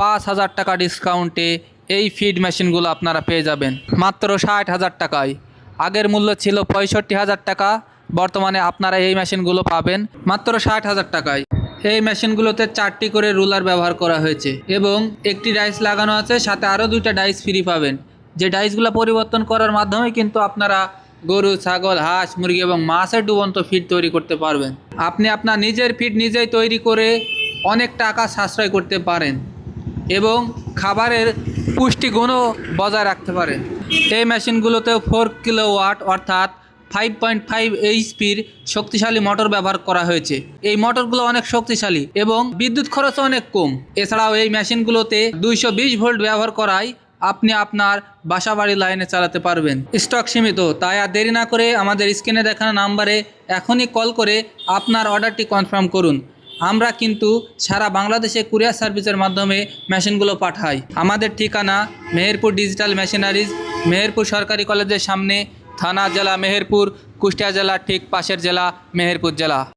পাঁচ হাজার টাকা ডিসকাউন্টে এই ফিড মেশিনগুলো আপনারা পেয়ে যাবেন। মাত্র ষাট হাজার টাকায়। আগের মূল্য ছিল পঁয়ষট্টি হাজার টাকা, বর্তমানে আপনারা এই মেশিনগুলো পাবেন মাত্র ষাট হাজার টাকায়। এই মেশিনগুলোতে চারটি করে রুলার ব্যবহার করা হয়েছে এবং একটি ডাইস লাগানো আছে, সাথে আরও দুইটা ডাইস ফ্রি পাবেন। যে ডাইসগুলো পরিবর্তন করার মাধ্যমে কিন্তু আপনারা গরু, ছাগল, হাঁস, মুরগি এবং মাছের ডুবন্ত ফিড তৈরি করতে পারবেন। আপনি আপনার নিজের ফিড নিজেই তৈরি করে অনেক টাকা সাশ্রয় করতে পারেন। এবং খাবারের পুষ্টিগুণও বজায় রাখতে পারেন এই মেশিনগুলোতে ফোর কিলো ওয়াট অর্থাৎ ফাইভ পয়েন্ট ফাইভ এইচপির শক্তিশালী মোটর ব্যবহার করা হয়েছে। এই মোটরগুলো অনেক শক্তিশালী এবং বিদ্যুৎ খরচ অনেক কম। এছাড়াও এই মেশিনগুলোতে দুইশো বিশ ভোল্ট ব্যবহার করায় আপনি আপনার বাসা বাড়ি লাইনে চালাতে পারবেন। স্টক সীমিত, তাই আর দেরি না করে আমাদের স্ক্রিনে দেখানো নাম্বারে এখনই কল করে আপনার অর্ডারটি কনফার্ম করুন। আমরা কিন্তু সারা বাংলাদেশে কুরিয়ার সার্ভিসের মাধ্যমে মেশিনগুলো পাঠাই। আমাদের ঠিকানা মেহেরপুর ডিজিটাল মেশিনারিজ, মেহেরপুর সরকারি কলেজের সামনে, থানা জেলা মেহেরপুর, কুষ্টিয়া জেলা ঠিক পাশের জেলা মেহেরপুর জেলা।